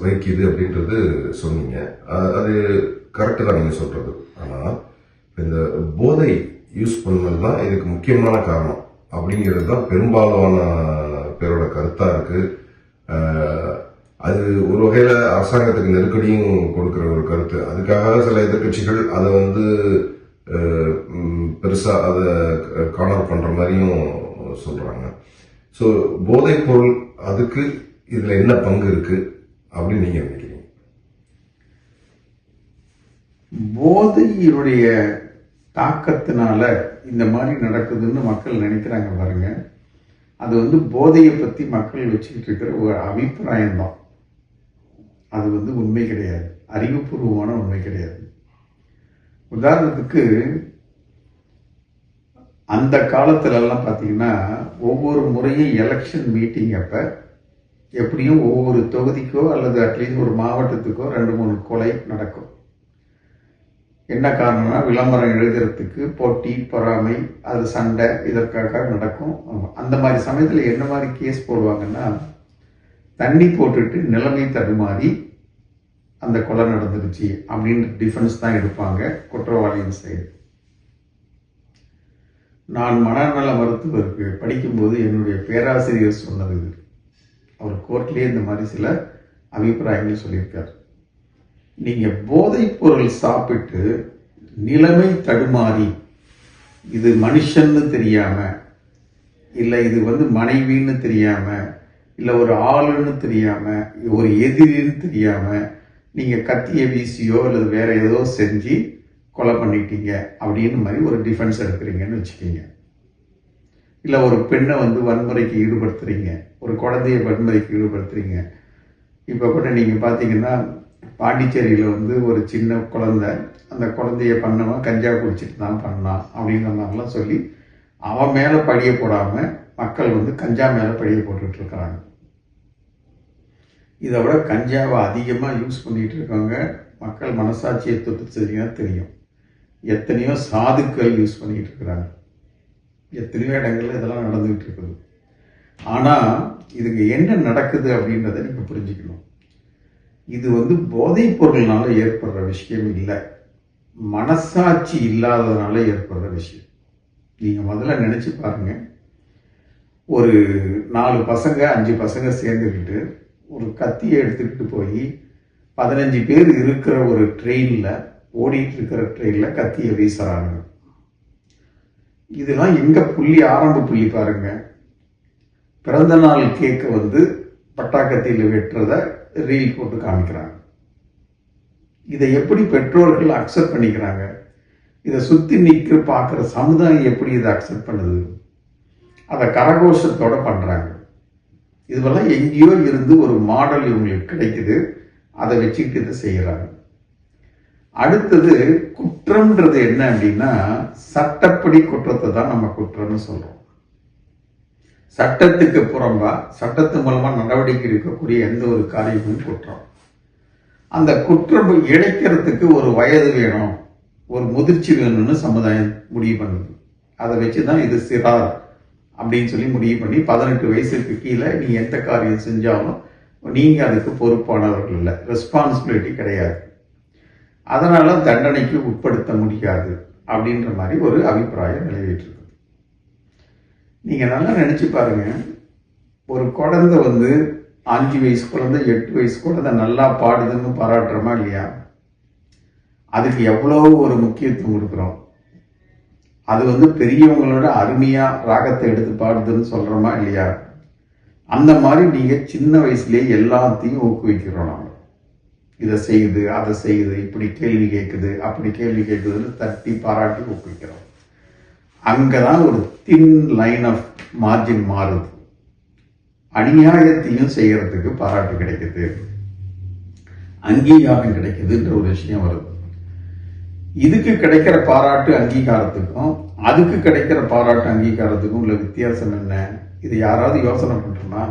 பாதிக்குது அப்படின்றது சொன்னீங்க. அது கரெக்டு தான் நீங்கள் சொல்கிறது ஆனால் இந்த போதை யூஸ் பண்ணது தான் இதுக்கு முக்கியமான காரணம். அப்படிங்கிறது தான் பெரும்பாலான பேரோட கருத்தாக இருக்குது அது ஒரு வகையில் அரசாங்கத்துக்கு நெருக்கடியும் கொடுக்குற ஒரு கருத்து. அதுக்காக சில எதிர்க்கட்சிகள் அதை வந்து பெருசாக பெருசா அதை கார்னர் பண்ற மாதிரியும் சொல்றாங்க. ஸோ போதைப் பொருள் அதுக்கு இதில் என்ன பங்கு இருக்கு அப்படின்னு நீங்க நினைக்கிறீங்க? போதையினுடைய தாக்கத்தினால இந்த மாதிரி நடக்குதுன்னு மக்கள் நினைக்கிறாங்க பாருங்க. அது வந்து போதையை பற்றி மக்கள் வச்சுக்கிட்டு இருக்கிற ஒரு அபிப்பிராயம்தான். அது வந்து உண்மை கிடையாது. அறிவுபூர்வமான உண்மை கிடையாது. உதாரணத்துக்கு அந்த காலத்திலெல்லாம் பார்த்தீங்கன்னா ஒவ்வொரு முறையும் எலெக்ஷன் மீட்டிங் அப்போ எப்படியும் ஒவ்வொரு தொகுதிக்கோ அல்லது அட்லீஸ்ட் ஒரு மாவட்டத்துக்கோ ரெண்டு மூணு கொலை நடக்கும். என்ன காரணம்னா விளம்பரம் எழுதுறதுக்கு போட்டி பொறாமை அது சண்டை இதற்காக நடக்கும். அந்த மாதிரி சமயத்தில் என்ன மாதிரி கேஸ் போடுவாங்கன்னா தண்ணி போட்டுட்டு நிலைமை தடுமாறி அந்த கொலை நடந்துருச்சு அப்படின்னு டிஃபென்ஸ் தான் எடுப்பாங்க குற்றவாளியின் சைடு நான் மனநல மருத்துவர் படிக்கும்போது என்னுடைய பேராசிரியர் சொன்னது இது. அவர் கோர்ட்லேயே இந்த மாதிரி சில அபிப்பிராயங்கள் சொல்லியிருக்கார். நீங்கள் போதைப் பொருள் சாப்பிட்டு நிலைமை தடுமாறி இது மனுஷன்னு தெரியாம இல்லை இது வந்து மனைவின்னு தெரியாம இல்லை ஒரு ஆளுன்னு தெரியாம ஒரு எதிரின்னு தெரியாம நீங்கள் கத்திய வீசியோ அல்லது வேற ஏதோ செஞ்சு கொலை பண்ணிட்டீங்க அப்படின்னு மாதிரி ஒரு டிஃபென்ஸ் எடுக்கிறீங்கன்னு வச்சுக்கோங்க. இல்லை ஒரு பெண்ணை வந்து வன்முறைக்கு ஈடுபடுத்துறீங்க ஒரு குழந்தைய வன்முறைக்கு ஈடுபடுத்துகிறீங்க இப்போ கூட நீங்கள் பார்த்தீங்கன்னா பாண்டிச்சேரியில் வந்து ஒரு சின்ன குழந்தை அந்த குழந்தைய பண்ணவன் கஞ்சா குடிச்சிட்டு தான் பண்ணான் அப்படின்ற மாதிரிலாம் சொல்லி அவன் மேலே படிய போடாமல் மக்கள் வந்து கஞ்சா மேலே பழிய போட்டுட்ருக்குறாங்க இதை விட கஞ்சாவை அதிகமாக யூஸ் பண்ணிகிட்டு இருக்காங்க மக்கள் மனசாட்சியை தொட்டு தெரியுங்க தெரியும். எத்தனையோ சாதுக்கள் யூஸ் பண்ணிக்கிட்டு இருக்கிறாங்க. எத்தனையோ இடங்கள்ல இதெல்லாம் நடந்துகிட்டு இருக்குது. ஆனால் இதுக்கு என்ன நடக்குது அப்படின்றத நீங்கள் புரிஞ்சுக்கணும். இது வந்து போதைப் பொருள்னால ஏற்படுற விஷயம் இல்லை. மனசாட்சி இல்லாததுனால ஏற்படுற விஷயம். நீங்கள் முதல்ல நினச்சி பாருங்க. ஒரு நாலு பசங்க அஞ்சு பசங்க சேர்ந்துக்கிட்டு ஒரு கத்தியை எடுத்துக்கிட்டு போய் பதினஞ்சு பேர் இருக்கிற ஒரு ட்ரெயினில் ஓடிட்டு இருக்கிற ட்ரெயினில் கத்தியை வீசுறாங்க. இதெல்லாம் எங்க புள்ளி ஆரம்ப புள்ளி பாருங்க. பிறந்த நாள் கேக்கை வந்து பட்டாக்கத்தியில் வெட்டுறத ரீல் போட்டு காமிக்கிறாங்க. இதை எப்படி பெற்றோர்கள் அக்செப்ட் பண்ணிக்கிறாங்க? இதை சுற்றி நிற்க பார்க்குற சமுதாயம் எப்படி இதை அக்செப்ட் பண்ணுது? அதை கரகோஷத்தோட பண்ணுறாங்க இதுவெல்லாம் எங்கேயோ இருந்து ஒரு மாடல் இவங்களுக்கு கிடைக்குது. அதை வச்சுக்கிட்டு இதை செய்கிறாங்க அடுத்தது குற்றம்ன்றது என்ன அப்படின்னா சட்டப்படி குற்றத்தை தான் நம்ம குற்றம்னு சொல்றோம். சட்டத்துக்கு புறம்பா சட்டத்து மூலமா நடவடிக்கை எடுக்கக்கூடிய எந்த ஒரு காரியமும் குற்றம். அந்த குற்றம் இழைக்கிறதுக்கு ஒரு வயது வேணும் ஒரு முதிர்ச்சி வேணும்னு சமுதாயம் முடிவு பண்ணுது. அதை வச்சு தான் இது சிறார் அப்படின்னு சொல்லி முடிவு பண்ணி பதினெட்டு வயசுக்கு கீழே நீ எந்த காரியம் செஞ்சாலும் நீங்கள் அதுக்கு பொறுப்பானவர்கள் இல்லை. ரெஸ்பான்சிபிலிட்டி கிடையாது. அதனால தண்டனைக்கு உட்படுத்த முடியாது அப்படின்ற மாதிரி ஒரு அபிப்பிராயம் நிலவிட்டு இருக்குது நல்லா நினச்சி பாருங்க. ஒரு குழந்தை வந்து அஞ்சு வயசு குழந்தை எட்டு வயசு குழந்தை நல்லா பாடுதுன்னு பாராட்டுறோமா இல்லையா? அதுக்கு எவ்வளோ ஒரு முக்கியத்துவம் கொடுக்குறோம்? அது வந்து பெரியவங்களோட அருமையாக ராகத்தை எடுத்து பாடுதுன்னு சொல்கிறோமா இல்லையா? அந்த மாதிரி நீங்கள் சின்ன வயசுலேயே எல்லாத்தையும் ஊக்குவிக்கிறோம் நாங்கள் இதை செய்யுது அதை செய்யுது இப்படி கேள்வி கேட்குது அப்படி கேள்வி கேட்குதுன்னு தட்டி பாராட்டி ஊக்குவிக்கிறோம் அங்கதான் ஒரு தின் லைன் ஆஃப் மார்ஜின் மாறுது. அநியாயத்தையும் செய்கிறதுக்கு பாராட்டு கிடைக்குது. அங்கீகாரம் கிடைக்குதுன்ற ஒரு விஷயம் வருது. இதுக்கு கிடைக்கிற பாராட்டு அங்கீகாரத்துக்கும் அதுக்கு கிடைக்கிற பாராட்டு அங்கீகாரத்துக்கும் உள்ள வித்தியாசம் என்ன? இது யாராவது யோசனை பண்ணுறோம்னா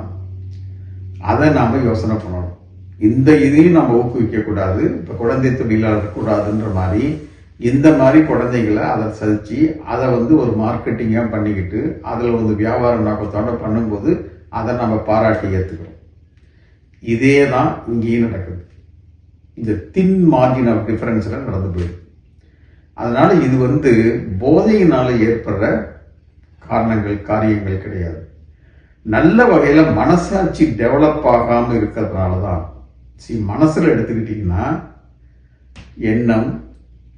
அதை நாம் யோசனை பண்ணணும். இந்த இதையும் நம்ம ஊக்குவிக்க கூடாது இப்போ குழந்தை தொழிலாளர் கூடாதுன்ற மாதிரி இந்த மாதிரி குழந்தைங்களை அதை சதிச்சு அதை வந்து ஒரு மார்க்கெட்டிங்காக பண்ணிக்கிட்டு அதில் வந்து வியாபார நோக்கத்தோட பண்ணும்போது அதை நம்ம பாராட்டி ஏற்றுக்கிறோம் இதே தான் இங்கேயும் நடக்குது. இந்த தின் மார்ஜின் ஆஃப் டிஃபரன்ஸில் நடந்து போயிடுது அதனால் இது வந்து போதையினால் ஏற்படுற காரணங்கள் காரியங்கள் கிடையாது. நல்ல வகையில் மனசாட்சி டெவலப் ஆகாமல் இருக்கிறதுனால தான் சி மனசில் எடுத்துக்கிட்டிங்கன்னா எண்ணம்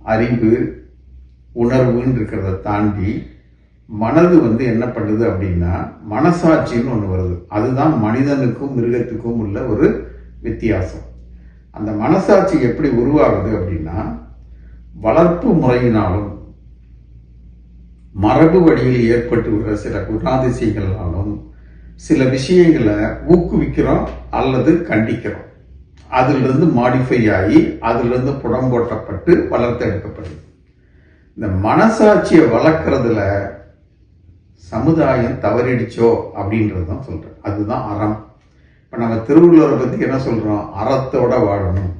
அறிவு உணர்வுன்னு இருக்கிறத தாண்டி மனது வந்து என்ன பண்ணுது அப்படின்னா மனசாட்சின்னு ஒன்று வருது. அதுதான் மனிதனுக்கும் மிருகத்துக்கும் உள்ள ஒரு வித்தியாசம். அந்த மனசாட்சி எப்படி உருவாகுது அப்படின்னா வளர்ப்பு முறையினாலும் மரபு வழியில் ஏற்பட்டு விடுற சில குணாதிசயங்களாலும் சில விஷயங்களை ஊக்குவிக்கிறோம் அல்லது கண்டிக்கிறோம். அதிலிருந்து மாடிஃபை ஆகி அதிலிருந்து புடம்போட்டப்பட்டு வளர்த்தெடுக்கப்படுது இந்த மனசாட்சியை வளர்க்குறதுல சமுதாயம் தவறிடுச்சோ அப்படின்றது தான் சொல்கிறேன் அதுதான் அறம். இப்போ நம்ம திருவள்ளுவரை பற்றி என்ன சொல்கிறோம் அறத்தோட வாழணும்.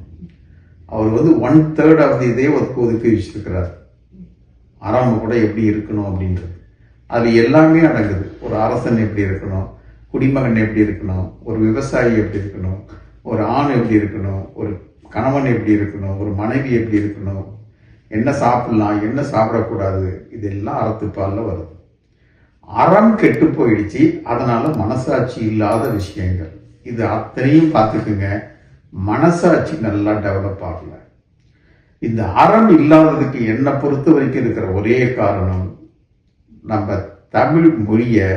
அவர் வந்து ஒன் தேர்ட் ஆஃப் தி இதே ஒதுக்கு ஒதுக்கி வச்சிருக்கிறார். அறம் கூட எப்படி இருக்கணும் அப்படின்றது. அது எல்லாமே அடங்குது. ஒரு அரசன் எப்படி இருக்கணும்? குடிமகன் எப்படி இருக்கணும்? ஒரு விவசாயி எப்படி இருக்கணும்? ஒரு ஆண் எப்படி இருக்கணும்? ஒரு கணவன் எப்படி இருக்கணும்? ஒரு மனைவி எப்படி இருக்கணும்? என்ன சாப்பிடலாம்? என்ன சாப்பிடக்கூடாது? இதெல்லாம் அறத்துப்பாலில் வருது. அறம் கெட்டு போயிடுச்சு. அதனால மனசாட்சி இல்லாத விஷயங்கள். இது அத்தனையும் பார்த்துக்குங்க. மனசாட்சி நல்லா டெவலப் ஆகல. இந்த அறம் இல்லாததுக்கு என்னை பொறுத்த வரைக்கும் இருக்கிற ஒரே காரணம் நம்ம தமிழ் மொழியை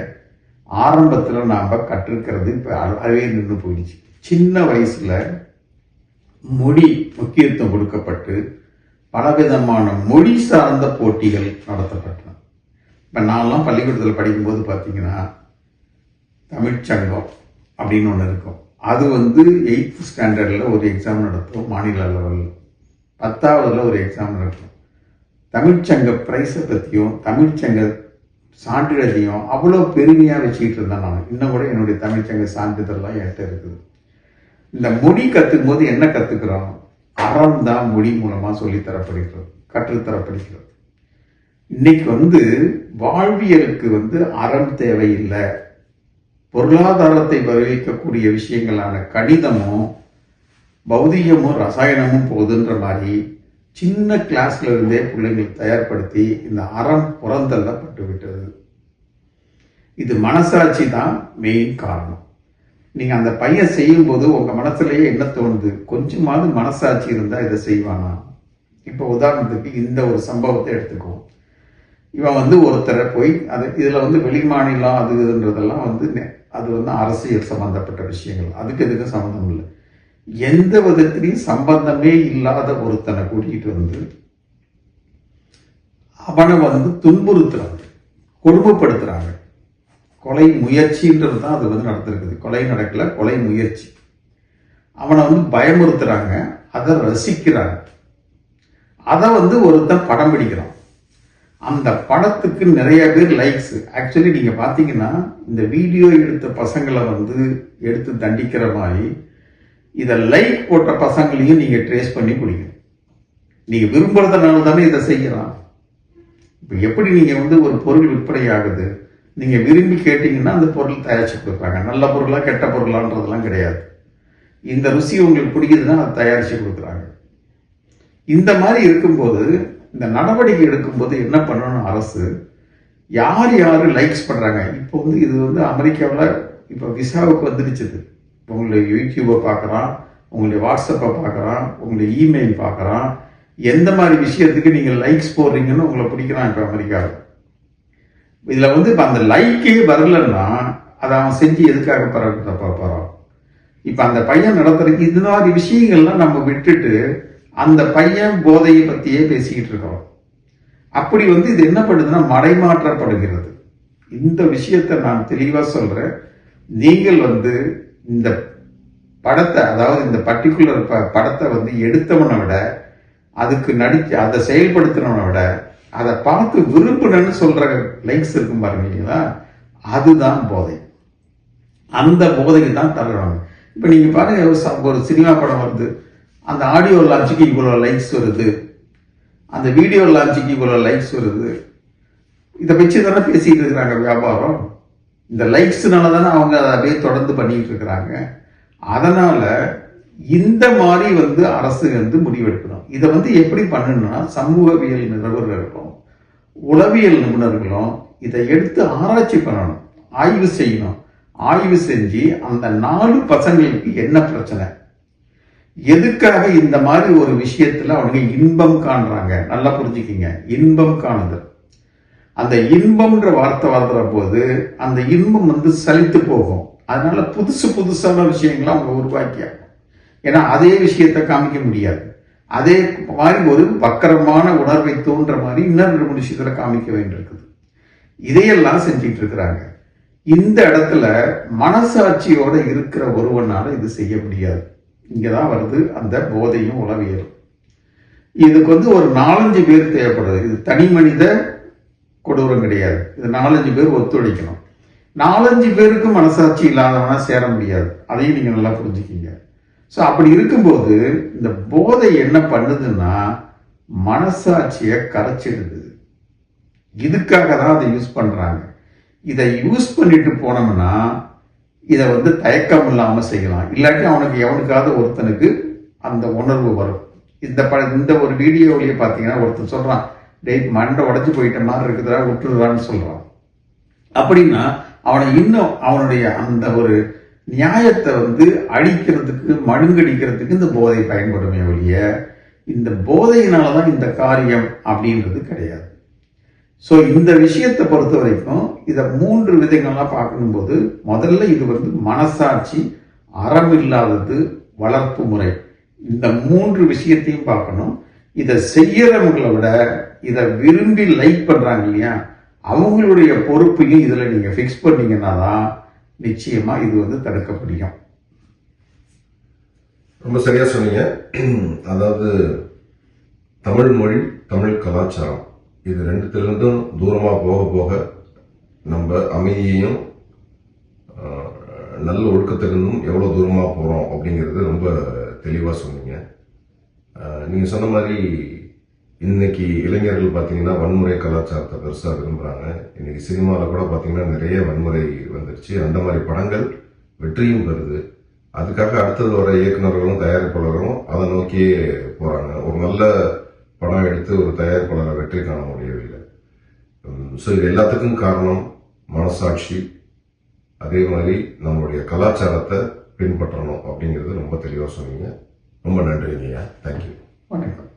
ஆரம்பத்தில் நாம் கற்றுக்கிறது இப்போ அதுவே நின்று போயிடுச்சு. சின்ன வயசுல மொழி முக்கியத்துவம் கொடுக்கப்பட்டு பலவிதமான மொழி சார்ந்த போட்டிகள் நடத்தப்பட்டன. இப்போ நான்லாம் பள்ளிக்கூடத்தில் படிக்கும்போது பார்த்தீங்கன்னா தமிழ்ச்சங்கம் அப்படின்னு ஒன்று இருக்கும். அது வந்து எயித்து ஸ்டாண்டர்டில் ஒரு எக்ஸாம் நடத்தும் மாநில லெவலில் பத்தாவதுல ஒரு எக்ஸாம் நடக்கும் தமிழ்ச்சங்க ப்ரைஸை பற்றியும் தமிழ்ச்சங்க சான்றிதழையும் அவ்வளோ பெருமையாக வச்சுக்கிட்டு இருந்தேன் நான். இன்னும் கூட என்னுடைய தமிழ்ச்சங்க சான்றிதழ்லாம் என்கிட்ட இருக்குது. இந்த மொழி கற்றுக்கும் போது என்ன கற்றுக்கிறோம் அறம் தான் மொழி மூலமாக சொல்லித்தரப்படுகிறது கற்றுத்தரப்படுகிறது இன்னைக்கு வந்து வாழ்வியலுக்கு வந்து அறம் தேவையில்லை. பொருளாதாரத்தை வருவிக்கக்கூடிய விஷயங்களான கணிதமும் பௌதிகமும் ரசாயனமும் போகுதுன்ற மாதிரி சின்ன கிளாஸ்ல இருந்தே பிள்ளைங்களை தயார்படுத்தி இந்த அறம் புறந்தள்ளப்பட்டு விட்டது இது மனசாட்சி தான் மெயின் காரணம். நீங்க அந்த பையன் செய்யும் போது உங்க மனசுலயே என்ன தோணுது? கொஞ்சமாவது மனசாட்சி இருந்தா இதை செய்வானா? இப்போ உதாரணத்துக்கு இந்த ஒரு சம்பவத்தை எடுத்துக்குவோம் இவன் வந்து ஒருத்தரை போய் அது இதுல வந்து வெளிமாநிலம் அது இதுன்றதெல்லாம் வந்து அது வந்து அரசியல் சம்பந்தப்பட்ட விஷயங்கள். அதுக்கு எதுக்கும் சம்மந்தம் இல்லை. எந்த விதத்திலையும் சம்பந்தமே இல்லாத ஒருத்தனை கூட்டிகிட்டு வந்து அவனை வந்து துன்புறுத்துறாங்க. கொடுமைப்படுத்துறாங்க கொலை முயற்சின்றது தான் அது வந்து நடந்திருக்குது. கொலை நடக்கல கொலை முயற்சி. அவனை வந்து பயமுறுத்துறாங்க அதை ரசிக்கிறாங்க. அதை வந்து ஒருத்தன் படம் பிடிக்கிறான். அந்த படத்துக்கு நிறைய பேர் லைக்ஸ் ஆக்சுவலி நீங்கள் பார்த்தீங்கன்னா இந்த வீடியோ எடுத்த பசங்களை வந்து எடுத்து தண்டிக்கிற மாதிரி இதை லைக் போட்ட பசங்களையும் நீங்கள் ட்ரேஸ் பண்ணி குடிக்கணும் நீங்கள் விரும்புகிறதுனால தானே இதை செய்யலாம். இப்போ எப்படி நீங்கள் வந்து ஒரு பொருள் விற்பனை ஆகுது நீங்கள் விரும்பி கேட்டிங்கன்னா அந்த பொருள் தயாரித்து கொடுக்குறாங்க நல்ல பொருளாக கெட்ட பொருளான்றதெல்லாம் கிடையாது. இந்த ருசி உங்களுக்கு பிடிக்குதுன்னா அதை தயாரிச்சு கொடுக்குறாங்க. இந்த மாதிரி இருக்கும்போது இந்த நடவடிக்கை எடுக்கும்போது என்ன பண்ணணும் அரசு யார் யார் லைக்ஸ் பண்ணுறாங்க இப்போ வந்து இது வந்து அமெரிக்காவில் இப்போ விசாவுக்கு வந்துடுச்சுது. உங்களுடைய யூடியூப்பை பார்க்குறான் உங்களுடைய வாட்ஸ்அப்பை பார்க்குறான் உங்களுடைய இமெயில் பார்க்குறான். எந்த மாதிரி விஷயத்துக்கு நீங்கள் லைக்ஸ் போடுறீங்கன்னு உங்களை பிடிக்கிறான் இப்போ அமெரிக்காவில். இதில் வந்து இப்போ அந்த லைக்கே வரலன்னா அதை அவன் செஞ்சு எதுக்காக பரவ போகிறான் இப்போ அந்த பையன் நடத்துற இது மாதிரி விஷயங்கள்லாம் நம்ம விட்டுட்டு அந்த பையன் போதையை பற்றியே பேசிக்கிட்டு இருக்கிறோம் அப்படி வந்து இது என்ன பண்ணுதுன்னா மடைமாற்றப்படுகிறது. இந்த விஷயத்தை நான் தெளிவாக சொல்கிறேன் நீங்கள் வந்து இந்த படத்தை அதாவது இந்த பர்டிகுலர் படத்தை வந்து எடுத்தவனை விட அதுக்கு நடிச்சு அதை செயல்படுத்தினவனை விட அதை பார்த்து விரும்பினன்னு சொல்ற லைக்ஸ் இருக்கும் பாருங்க இல்லைங்களா? அதுதான் போதை. அந்த போதைக்கு தான் தள்ளுறாங்க. இப்போ நீங்க பாருங்க ஒரு ஒரு சினிமா படம் வருது. அந்த ஆடியோ லான்ச்சுக்கு இவ்வளோ லைக்ஸ் வருது. அந்த வீடியோ லான்ச்சுக்கு இவ்வளோ லைக்ஸ் வருது. இதை வச்சு தானே பேசிட்டு இருக்கிறாங்க வியாபாரம். இந்த லைக்ஸ்னால தானே அவங்க அதை அப்படியே தொடர்ந்து பண்ணிட்டு இருக்கிறாங்க. அதனால இந்த மாதிரி வந்து அரசு வந்து முடிவெடுக்கணும். இதை வந்து எப்படி பண்ணணும்னா சமூகவியல் நிபுணர்களும் உளவியல் நிபுணர்களும் இதை எடுத்து ஆராய்ச்சி பண்ணணும் ஆய்வு செய்யணும். ஆய்வு செஞ்சு அந்த நாலு பசங்களுக்கு என்ன பிரச்சனை? எதுக்காக இந்த மாதிரி ஒரு விஷயத்துல அவங்க இன்பம் காண்றாங்க? நல்லா புரிஞ்சுக்கிங்க. இன்பம் காணுதல் அந்த இன்பம்ன்ற வார்த்தை வளர்ற போது அந்த இன்பம் வந்து சலித்து போகும். அதனால புதுசு புதுசான விஷயங்களை அவங்க உருவாக்கியாங்க ஏன்னா அதே விஷயத்தை காமிக்க முடியாது. அதே மாதிரி ஒரு வக்கரமான உணர்வை தோன்ற மாதிரி இன்னும் ரெண்டு மூணு விஷயத்துல காமிக்க வேண்டியிருக்குது. இதையெல்லாம் செஞ்சிட்டு இருக்கிறாங்க. இந்த இடத்துல மனசாட்சியோட இருக்கிற ஒருவனால இது செய்ய முடியாது. இங்கதான் வருது அந்த போதையும் உளவியலும். இதுக்கு வந்து ஒரு நாலஞ்சு பேர் தேவைப்படுது. இது தனி மனித கொடூரம் கிடையாது. இது நாலஞ்சு பேர் ஒத்துழைக்கணும். நாலஞ்சு பேருக்கு மனசாட்சி இல்லாதவனா சேர முடியாது. அதையும் நீங்க நல்லா புரிஞ்சுக்கிங்க. ஸோ அப்படி இருக்கும்போது இந்த போதை என்ன பண்ணுதுன்னா மனசாட்சியை கரைச்சிடுது. இதுக்காக தான் அதை யூஸ் பண்ணுறாங்க இதை யூஸ் பண்ணிட்டு போனோம்னா இதை வந்து தயக்கம் இல்லாமல் செய்யலாம். இல்லாட்டி அவனுக்கு எவனுக்காவது ஒருத்தனுக்கு அந்த உணர்வு வரும். இந்த ப இந்த ஒரு வீடியோவிலேயே பார்த்தீங்கன்னா ஒருத்தன் சொல்கிறான் டேய் மண்டை உடஞ்சி போயிட்ட மாதிரி இருக்குதுடா விட்டுடுறான்னு சொல்கிறான் அப்படின்னா அவனை இன்னும் அவனுடைய அந்த ஒரு நியாயத்தை வந்து அழிக்கிறதுக்கு மழுங்கடிக்கிறதுக்கு இந்த போதை பயன்படுமே ஒழிய இந்த போதையினால தான் இந்த காரியம் அப்படின்றது கிடையாது. ஸோ இந்த விஷயத்தை பொறுத்த வரைக்கும் இதை மூன்று விதங்கள்லாம் பார்க்கும்போது முதல்ல இது வந்து மனசாட்சி அறம் இல்லாதது வளர்ப்பு முறை. இந்த மூன்று விஷயத்தையும் பார்க்கணும். இதை செய்யறவங்களை விட இதை விரும்பி லைக் பண்ணுறாங்க இல்லையா அவங்களுடைய பொறுப்பையும் இதில் நீங்கள் ஃபிக்ஸ் பண்ணீங்கன்னா தான் நிச்சயமா இது வந்து தடுக்க முடியும் ரொம்ப சரியா சொன்னீங்க. அதாவது தமிழ் மொழி தமிழ் கலாச்சாரம் இது ரெண்டுத்திலிருந்தும் தூரமா போக போக நம்ம அமைதியையும் நல்ல ஒழுக்கத்திலிருந்தும் எவ்வளவு தூரமா போறோம் அப்படிங்கிறது ரொம்ப தெளிவா சொன்னீங்க. நீங்கள் நீங்க சொன்ன மாதிரி இன்னைக்கு இளைஞர்கள் பார்த்தீங்கன்னா வன்முறை கலாச்சாரத்தை பெருசாக விரும்புகிறாங்க இன்னைக்கு சினிமாவில் கூட பார்த்தீங்கன்னா நிறைய வன்முறை வந்துருச்சு. அந்த மாதிரி படங்கள் வெற்றியும் பெறுது. அதுக்காக அடுத்தது வர இயக்குனர்களும் தயாரிப்பாளர்களும் அதை நோக்கியே போகிறாங்க ஒரு நல்ல படம் எடுத்து ஒரு தயாரிப்பாளரை வெற்றி காண முடியவில்லை. ஸோ இது எல்லாத்துக்கும் காரணம் மனசாட்சி. அதே மாதிரி நம்மளுடைய கலாச்சாரத்தை பின்பற்றணும் அப்படிங்கிறது ரொம்ப தெளிவாக சொன்னீங்க. ரொம்ப நன்றிங்கய்யா தேங்க்யூ வணக்கம்.